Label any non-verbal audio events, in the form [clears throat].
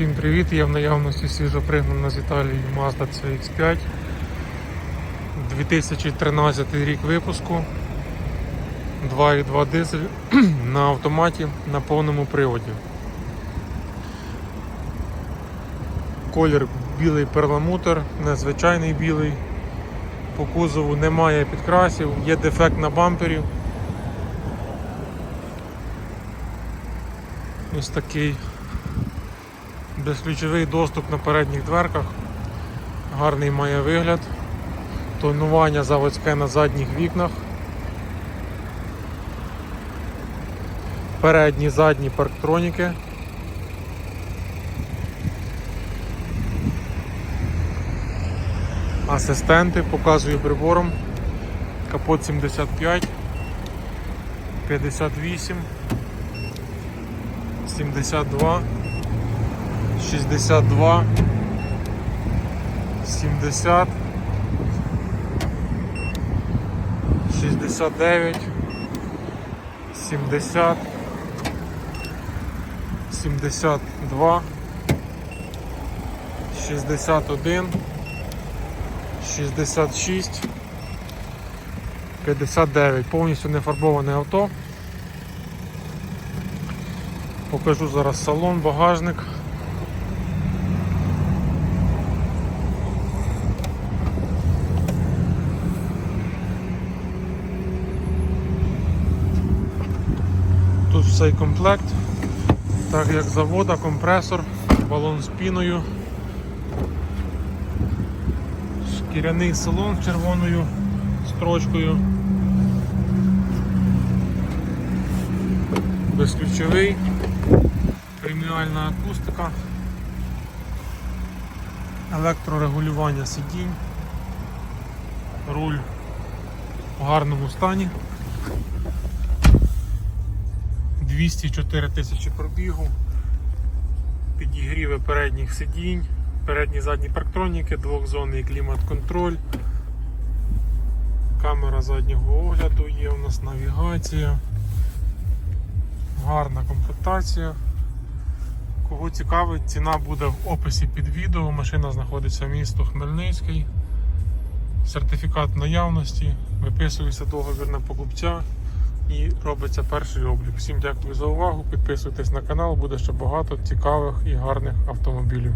Всім привіт! Я в наявності свіжопригнана з Італії Mazda CX5. 2013 рік випуску. 2,2 дизель [clears throat] на автоматі на повному приводі. Колір білий перламутр, незвичайний білий. По кузову немає підкрасів, є дефект на бампері. Ось такий безключовий доступ на передніх дверках. Гарний має вигляд. Тонування заводське на задніх вікнах. Передні, задні парктроніки. Асистенти показую прибором. Капот 75, 58, 72. 62 70 69 70 72 61 66 59 повністю нефарбоване авто. Покажу зараз салон, багажник цей комплект, так як завода, компресор, балон з піною, шкіряний салон з червоною строчкою, безключовий, преміальна акустика, електрорегулювання сидінь, руль в гарному стані. 204 тисячі пробігу, підігріви передніх сидінь, передні задні парктроніки, двохзонний клімат-контроль, камера заднього огляду є у нас навігація, гарна комплектація. Кого цікавить, ціна буде в описі під відео. Машина знаходиться в місто Хмельницький. Сертифікат наявності, виписується договір на покупця і робиться перший облік. Всім дякую за увагу. Підписуйтесь на канал, буде ще багато цікавих і гарних автомобілів.